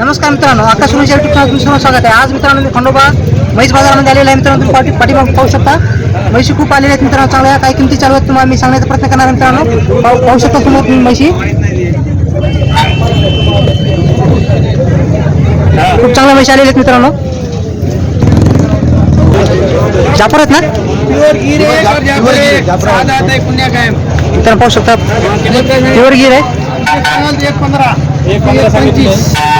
नमस्कार मित्रांनो आकाश Suresh YouTube channel तुमचं स्वागत आहे. आज मित्रांनो मी खंडोबा म्हैस बाजारामध्ये आलेला आहे. मित्रांनो तुम्ही पाठी पाठीमाग पाहू शकता. म्हैशी खूप आलेल्या आहेत मित्रांनो चांगल्या. काही किमती चालू आहेत तुम्हाला मी सांगण्याचा प्रयत्न करणार आहे मित्रांनो. पाहू पाहू शकता समोर तुम्ही म्हैशी. खूप चांगल्या म्हैशी आलेल्या आहेत मित्रांनो. जापर आहेत ना? मित्रांनो पाहू शकता. प्युअर गिर आहे. पाहू शकता मित्रांनो म्हैशी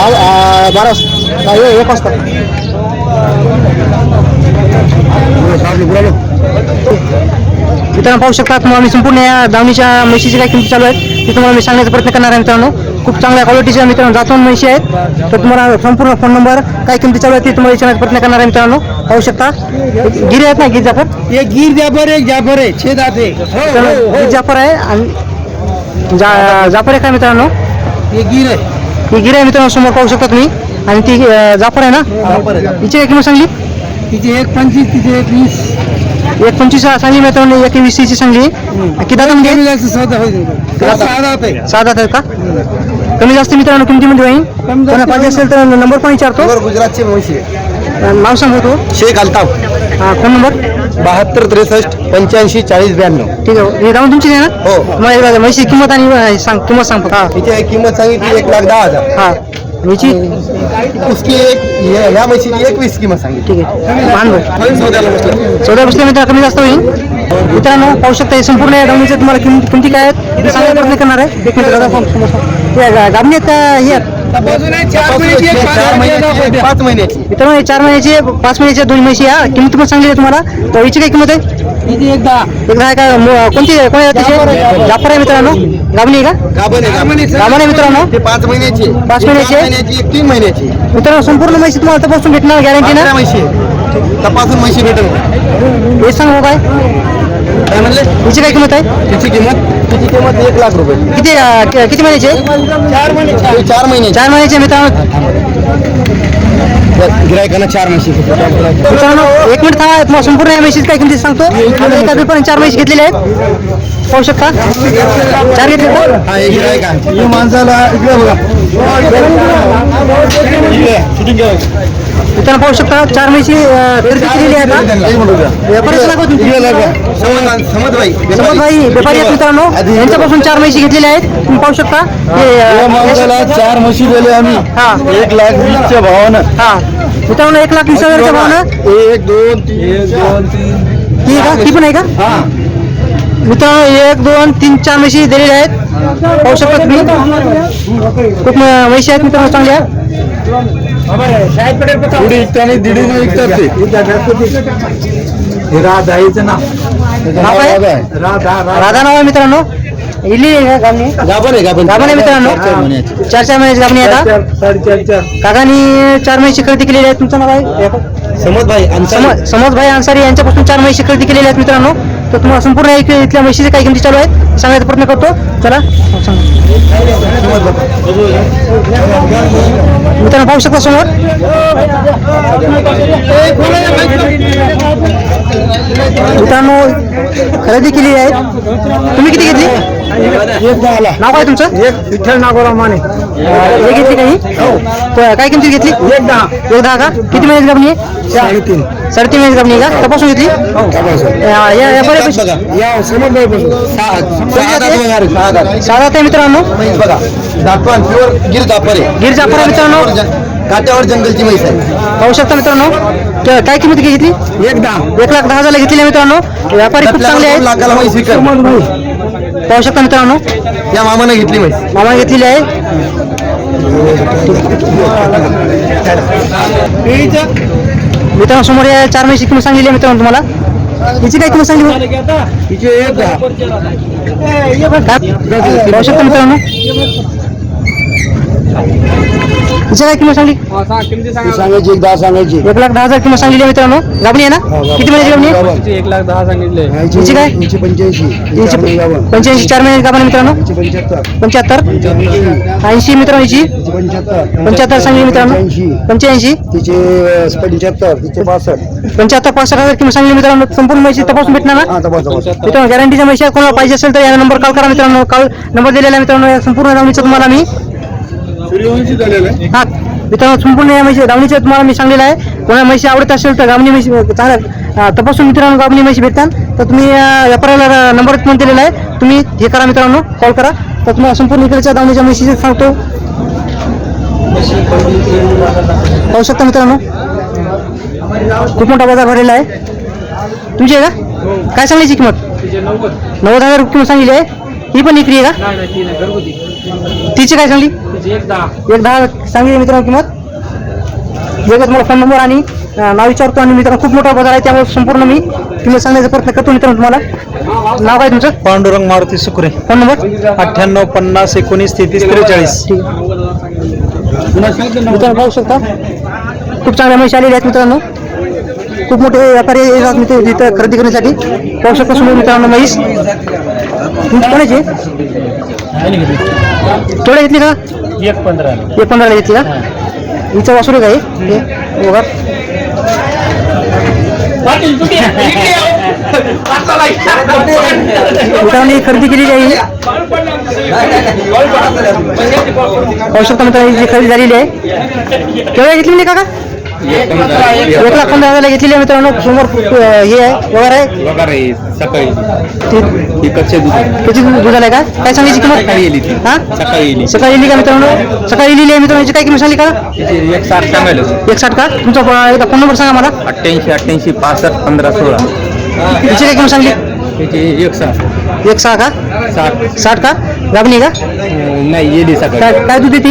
आ- आ- बारा एक वाजता. मित्रांनो पाहू शकता तुम्हाला मी संपूर्ण या दावणीच्या म्हशीची काय किंमती चालू आहेत ते तुम्हाला मी सांगण्याचा प्रयत्न करणार आहे मित्रांनो. खूप चांगल्या क्वालिटीच्या मित्रांनो जातून म्हशी आहेत. तर तुम्हाला संपूर्ण फोन नंबर काय किमती चालू आहेत ते तुम्हाला विचारण्याचा प्रयत्न करणार आहे मित्रांनो. पाहू शकता. गिरी आहेत ना गिर जाफर? एक गिर जाफर एक जाफर आहे. छे दाते मित्रांनो, गिर जाफर आहे आणि जाफर आहे का मित्रांनो? हे गिर आहे. ही गिर आहे मित्रांनो समोर पाहू शकता तुम्ही. आणि ती जाफर आहे ना? आहे, काय किंमत सांगली? तिचे एक पंचवीस तिचे एक वीस. एक पंचवीस सांगली मित्रांनो एक वीस ची सांगली. किती दादा म्हणजे दात आहे आहेत. का? कमी जास्त मित्रांनो किमतीमध्ये होईल कमी जास्त कोणा पाहिजे असेल तर नंबर पण विचारतो. गुजरातचे म्हशी नाव सांगतो शेख अल्ताफ. हा फोन नंबर? बहात्तर त्रेसष्ट पंच्याऐंशी चाळीस ब्याण्णव. ठीक आहे. हे जाऊन तुमची आहे ना? हो. मला एकदा म्हैशी किंमत आणि सांग किंमत सांग फक्त. हा तिची किंमत सांगितली एक लाख दहा हजार. हा. हिची उसकी एक या- म्हशीची एक वीस किंमत सांगितली. ठीक आहे. चौदा बसले मित्र कमी जास्त होईल. मित्रांनो पाहू शकता हे संपूर्ण या गावणीचे तुम्हाला किंमती किमती काय आहेत? ते सांगायचा प्रयत्न करणार आहे. एक मिनिट दादा फोन समोर सांग. ते गा- गाभणी आहेत का हे आहेत? चार महिन्याची पाच महिन्याची मित्रांनो हे चार महिन्याची पाच महिन्याची दोन महिन्याची या किंमत पण सांगली आहे तुम्हाला. तर हिची काय किंमत आहे? एक दहा. एकदा आहे का? मो- कोणती कोणी जाफर आहे मित्रांनो. गाभणी आहे का? गाभण आहे गाभण आहे मित्रांनो. ते पाच महिन्याची पाच महिन्याची आहे? महिन्याची एक तीन महिन्याची मित्रांनो संपूर्ण म्हशी तुम्हाला तपासून भेटणार गॅरंटी ना? म्हशी आहे. तपासून म्हशी भेटेल. हे सांगू काय? काय म्हणले? हिची काय किंमत आहे? तिची किंमत तिची किंमत एक लाख रुपये. किती अं, कि- किती महिन्याची आहे? चार महिन्याची चार महिन्याची चार महिन्याची आहे मित्रांनो. गिरायकांना चार मित्रांनो एक मिनिट थांबा तुम्हाला संपूर्ण या म्हशीची काय किमती सांगतो? आम्ही एका चार म्हशी घेतलेल्या आहेत. पाहू शकता? चार घेतले का? हा हे गिरायक आहे. ही माणसाला इकडे बघा. मित्रांनो पाहू शकता चार म्हशी अं, खरेदी केलेली आहे आता. व्यापारीच लागत व्यापारी आहेत मित्रांनो. यांच्यापासून चार म्हशी घेतलेल्या आहेत. तुम्ही पाहू शकता. हे, चार म्हशी दिले आम्ही. हा. एक लाख वीसच्या भावानं. हा. मित्रांनो एक लाख वीस हजारच्या भावानं. एक दोन तीन दोन तीन. ती का? ती पण आहे का? हा. मित्रांनो एक दोन तीन चार म्हशी दिलेल्या आहेत. पाहू शकता तुम्ही. खूप म्हशी आहेत मित्रांनो चांगल्या. पुढे विकताना दीडीने विकतात ते राधाईचं नाव. नाव काय? राधा नाव आहे मित्रांनो? इली आहे गाभणी आहे गाभण गाभण आहे मित्रांनो? चार चार महिन्याची. गाभणी आहे आता? साडेचार चार काकांनी चार महिन्याची खरेदी केलेली आहेत तुमचं नाव आहे समज भाई समज समज भाई अन्सारी यांच्यापासून चार म्हशी खरेदी केलेल्या आहेत मित्रांनो. तर तुम्हाला संपूर्ण इक- इथल्या म्हशीचे काही किमती चालू आहेत. सांगायचा प्रयत्न करतो. चला मित्रांनो पाहू शकता समोर? मित्रांनो खरेदी केली आहे. तुम्ही किती घेतली? नाव काय तुमचं? एक विठ्ठल नागोराव माने हे घेतली काही तर काय किमती घेतली? एक दहा एक दहा का? किती महिन्याची गाभणी आहे साडेतीन. साडेतीन महिन्याची आहे का? तपासून घेतली? या- या या या पासून साधा ते मित्रांनो? बघा. दातवान प्युअर गिर जापर आहे. गिर जाफर आहे मित्रांनो? काट्यावर जंगलची म्हैस आहे. पाहू शकता मित्रांनो? क- काय किंमत घेतली? एक दहा एक लाख दहा हजार घेतली मित्रांनो. व्यापारी खूप चांगले आहेत. लाखाला म्हैस विकत. पाहू शकता मित्रांनो. या मामाने घेतली म्हैस मामा घेतलेली आहे. मित्रांनो समोर या चार महिन्याची किंमत सांगलेली आहे मित्रांनो तुम्हाला. हिची काय किंमत काय पाहू शकता मित्रांनो. काय किंमत सांगली? सांगायची एक दहा सांगायची. एक लाख दहा हजार किंमत सांगलेली आहे मित्रांनो. गाबणी आहे ना. किती महिन्याची गाबणी आहे? एक लाख दहा सांगितले. हिची काय? हिची पंच्याऐंशी. हिची पंच्याऐंशी. चार महिन्याची आहे मित्रांनो. पंच्याहत्तर. ऐंशी मित्रांनो हिची पंच्याहत्तर. पंच्याहत्तर सांगली मित्रांनो. पंच्याऐंशी. तिचे अं, पंच्याहत्तर. तिचे पासष्ट. पंच्याहत्तर पासष्ट हजार किंमत सांगली मित्रांनो. संपूर्ण माहिती तपासून भेटणार ना? हा तपास तपास. मित्रांनो गॅरंटीच्या माहिती कोणाला पाहिजे असेल तर या नंबर कॉल करा मित्रांनो. कॉल नंबर दिलेला आहे मित्रांनो. या संपूर्ण दावणीचं तुम्हाला मी हा मित्रांनो संपूर्ण या म्हशी दावणीचं तुम्हाला मी सांगलेलं आहे. कोणा म्हशी आवडत असेल तर गावणी म्हशी चांगल्या अं, तपासून मित्रांनो गावणी म्हशी भेटतात. तर तुम्ही व्यापाऱ्याला नंबर पण दिलेला आहे. तुम्ही हे करा मित्रांनो कॉल करा. तर तुम्हाला संपूर्ण इकडच्या दावणीच्या म्हशीचे सांगतो. पाहू शकता मित्रांनो? खूप मोठा बाजार भरलेला आहे. तुमची आहे का? काय सांगायची किंमत? नव्वद हजार रुपये किंमत सांगलेली आहे. ही पण विक्री आहे का? नाही नाही ती नाही. घरगुती. तिची काय सांगली? एक दहा एक दहा सांगली मित्रांनो किंमत? वेगळं तुम्हाला फोन नंबर आणि नाव विचारतो आणि मित्रांनो खूप मोठा बाजार आहे त्यामुळे संपूर्ण मी किंमत सांगण्याचा प्रयत्न करतो मित्रांनो तुम्हाला. नाव काय तुमचं? पांडुरंग मारुती सुकुरे फोन नंबर अठ्ठ्याण्णव पन्नास एकोणीस तेहतीस त्रेचाळीस. मित्रांनो पाहू शकता. खूप चांगल्या म्हशी आलेल्या आहेत मित्रांनो. खूप मोठे व्यापारी येतात मित्र इथं खरेदी करण्यासाठी. पाहू शकता समोर मित्रांनो म्हैस तुमची कोणाची? आहे? केवढ्या घेतली का? एक पंधरा. एक पंधराला घेतली का? हिचं वासरू काय हे? वगैरे मित्रांनो ही खरेदी केलेली आहे. शकता मित्रांनो ही जी खरेदी झालेली आहे. केवढ्या घेतली नाही काका? एक लाख पंधरा हजारला घेतलेली आहे मित्रांनो. समोर हे आहे वगैरे आहे. वगैरे सकाळी. ती- ही कच्चे दूध किती दूध आलाय का? काय सांगायची सकाळी येली ती. हा? सकाळी येली सकाळी का मित्रांनो? सकाळी आहे मित्रांनो. याची काय किंमत सांगली का? तिची एक साठ सांगायला एक साठ का? तुमचा एकदा फ़ोन नंबर सांगा मला. अठ्ठ्याऐंशी अठ्ठ्याऐंशी पासष्ट पंधरा सोळा. तिची काय किंमत सांगली? तिची एक साठ एक सहा का? साठ. साठ का? गाबणी का? अं, नाही येली सकाळी. काय दूध आहे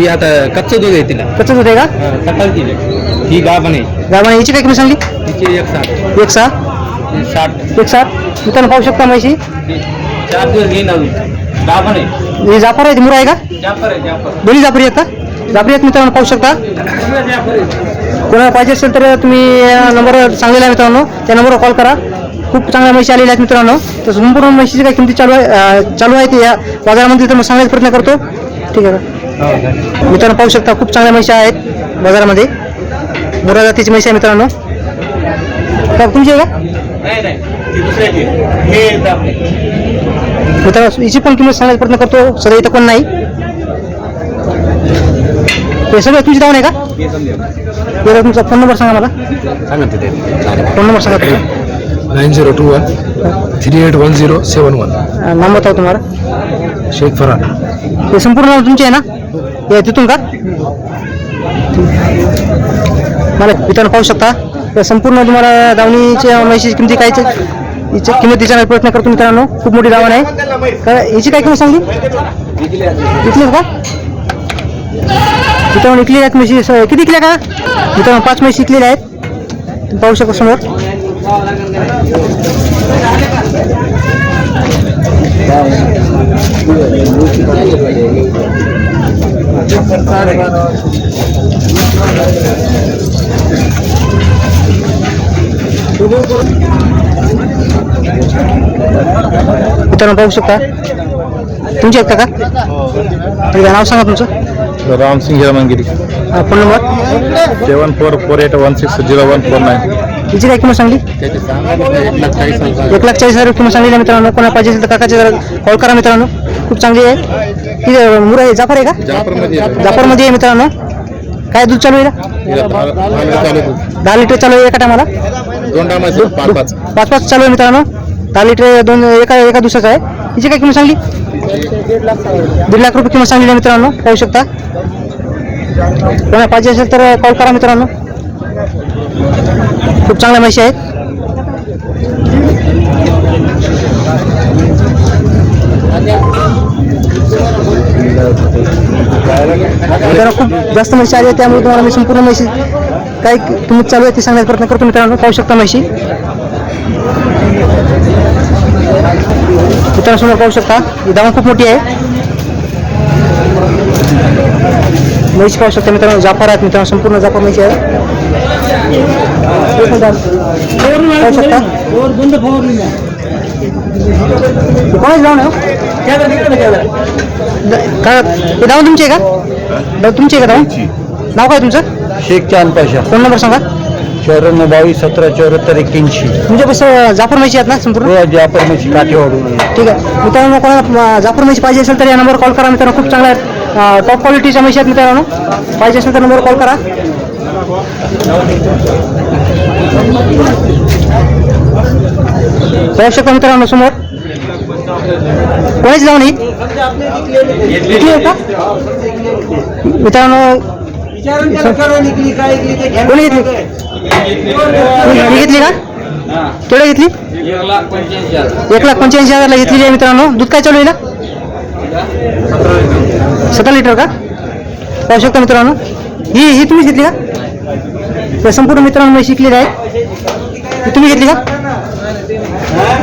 ती आता कच्चं दूध आहे तिला. कच्चं दूध आहे का? अं, सकाळी दिली ही गाभण आहे. गाबणी याची काय किंमत सांगली? तिची एक साठ. एक सहा ही साठ. एक साठ? मित्रांनो पाहू शकता म्हशी? चार दिवस घेईन अजून. आहे. ही जाफर आहे मुरा आहे का? जाफर आहे जाफर. दोन्ही जाफरी आहेत का? जाफरी आहेत मित्रांनो पाहू शकता. कोणाला पाहिजे असेल तर तुम्ही नंबर सांगलेला आहे मित्रांनो. त्या नंबरवर कॉल करा. खूप चांगल्या म्हशी आलेल्या आहेत मित्रांनो. तर संपूर्ण म्हशीची काय किमती चालू आहे अं, चालू आहे ते या बाजारामध्ये तर मग सांगण्याचा प्रयत्न करतो. ठीक आहे. का मित्रांनो पाहू शकता खूप चांगल्या म्हशी आहेत बाजारामध्ये. मोरा जातीची म्हशी आहे मित्रांनो. तुमची आहे का? मित्रांनो हिची पण किंमत सांगायचा प्रयत्न करतो. सध्या इथं कोण नाही. सगळं तुमची दावण आहे का? एकदा तुमचा फोन नंबर सांगा मला. फोन नंबर सांगा तुमचा nine zero two one three eight one zero seven one नाम बताव तुम्हाला. शेख फरान हे संपूर्ण नाव तुमचे आहे ना? हे तिथून का? मला मित्रांनो पाहू शकता? तर संपूर्ण तुम्हाला दावणीच्या म्हशीची किमती काय ते- किंमत विचारण्याचा प्रयत्न करतो मित्रांनो. खूप मोठी दावण आहे. काय हिची काय किंमत सांगली? इथलीच का? मित्रांनो इकली आहेत म्हशी. किती इकल्या का? मित्रांनो पाच म्हशी इकलेल्या आहेत. तुम्ही पाहू शकता समोर. मित्रांनो पाहू शकता. तुमची आहेत का आहे नाव सांगा तुमचं. Ramsingh Hiramangiri phone number? Seven four four eight one six zero one four nine. हिची काय किंमत सांगली? एक लाख चाळीस हजार किंमत सांगली मित्रांनो. कोणा पाहिजे असेल तर काकाचे जरा कॉल करा मित्रांनो. खूप चांगली आहे. किती मुरा आहे. जाफर आहे का? जाफरमध्ये आहे. मित्रांनो. काय दूध चालू आहे दहा- लिटर चालू आहे. एका टायमाला? पाच पाच चालू आहे मित्रांनो. दहा लिटर दोन एका एका दिवसाचा आहे. हिची काय किंमत सांगली? दीड लाख रुपये किंमत सांगली आहे मित्रांनो. पाहू शकता. कोणा पाहिजे असेल तर कॉल करा मित्रांनो. खूप चांगल्या म्हशी आहेत. मित्रांनो खूप जास्त म्हशी आली आहे त्यामुळे तुम्हाला मी संपूर्ण म्हशी काय तुम्ही चालू आहे ती सांगण्याचा प्रयत्न करतो मित्रांनो पाहू शकता म्हशी. मित्रांनो समोर पाहू शकता ही दावा खूप मोठी आहे. म्हैस पाहू शकता मित्रांनो जाफर आहेत मित्रांनो संपूर्ण जाफर म्हशी आहे कोणाच जाऊन नाव तुमचे आहे का नाव तुमचे आहे का नाव नाव काय तुमचं? शेख चांद पाशा फोन नंबर सांगा चौऱ्याण्णव बावीस सतरा चौऱ्याहत्तर एक्क्याऐंशी तुमच्या कसं जाफर म्हैशी आहेत ना संपूर्ण जाफर म्हशी काठेवाडून ठीक आहे मित्रांनो कोणाला जाफर म्हशी पाहिजे असेल तर या नंबरवर कॉल करा मित्रांनो खूप चांगला आहेत टॉप क्वालिटीच्या म्हशी आहेत मित्रांनो पाहिजे असेल तर नंबरवर कॉल करा शकता मित्रांनो समोर. कोणाची घेतली आहे का? मित्रांनो कोणी घेतली? ही घेतली? का? केवढं घेतली? एक लाख पंच्याऐंशी हजारला घेतलेली आहे मित्रांनो. दूध काय चालू आहे ना सतरा लिटर का? पाहू शकता मित्रांनो. ही ही तुम्ही घेतली का? त्या संपूर्ण मित्रांनो मी शिकलेली आहे ही तुम्ही घेतली का?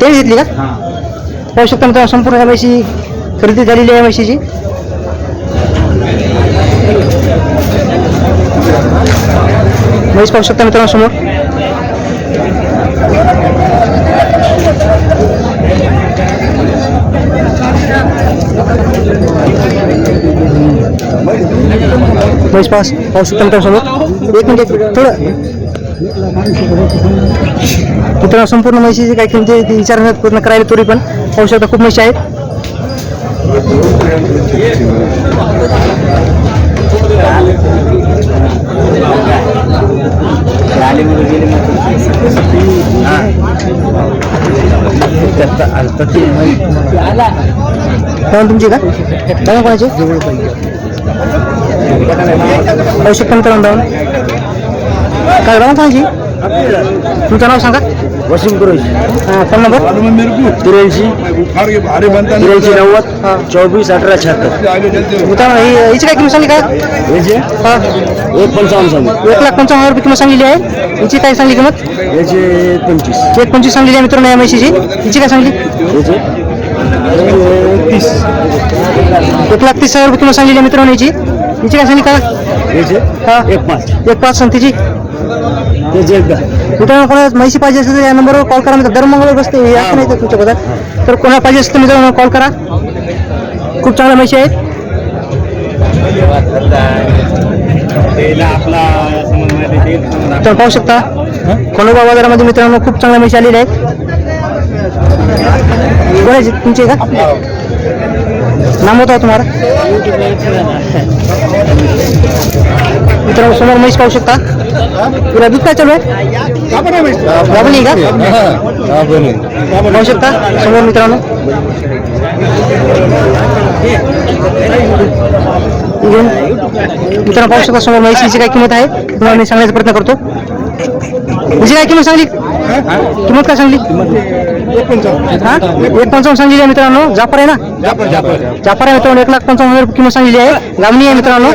ते घेतली का? पाहू शकता मित्रांनो संपूर्ण या म्हशी खरेदी झालेली आहे म्हशीची. म्हैस पाहू शकता मित्रांनो समोर. म्हैस पास पाहू शकता मित्रांनो समोर एक मिनिट एक थोडं. मित्रांनो संपूर्ण म्हशीची काय किमती आहे विचारण्यात पूर्ण करायला तरी पण पाहू शकता खूप म्हशी आहेत. कोण तुमची का? कोण कोणाची? पाहू शकता काय राहून तुमचं नाव सांगा. वसीम कुरेश. हां फोन नंबर त्र्याऐंशी त्र्याऐंशी नव्वद चौबीस अठरा शहात्तर. ही हिची काय किंमत सांगली काय याचे हा. एक पंचावन्न सांगू एक लाख पंचावन्न हजार रुपये किंमत सांगलेली आहे. हिची काय सांगली किंमत? याचे पंचवीस. एक पंचवीस सांगलेली आहे मित्रांनो या म्हशीची. हिची काय सांगली? याचे तीस एक लाख तीस हजार रुपये किंमत सांगलेली आहे मित्रांनो हिची. हिची काय सांगली का? याचे हा. एक पाच. एक पाच सांग तिची एकदा मित्रांनो कोणाला म्हैशी पाहिजे असेल तर या नंबरवर कॉल करा. दर मंगळवार बसते. हे असं नाही तर तुमच्या तर कोणाला पाहिजे असेल तर मित्रांनो कॉल करा. खूप चांगल्या म्हशी आहेत. तर पाहू शकता खंडोबा बाजारामध्ये मित्रांनो खूप चांगल्या म्हशी आलेल्या आहेत. तुमचे का? नाम होता तुम्हाला? मित्रांनो समोर म्हैस पाहू शकता. तुला दूध काय चालू आहे? गाभण का? पाहू शकता. समोर मित्रांनो. मित्रांनो पाहू शकता समोर म्हैसीची काय किंमत आहे? तुम्हाला मी सांगण्याचा प्रयत्न करतो. हिची काय किंमत सांगली? किंमत काय सांगली? हा? एक पंचावन्न सांगलेली आहे मित्रांनो. जापर आहे ना? जापर आहे मित्रांनो. एक लाख पंचावन्न हजार किंमत सांगलेली आहे. गामणी आहे मित्रांनो.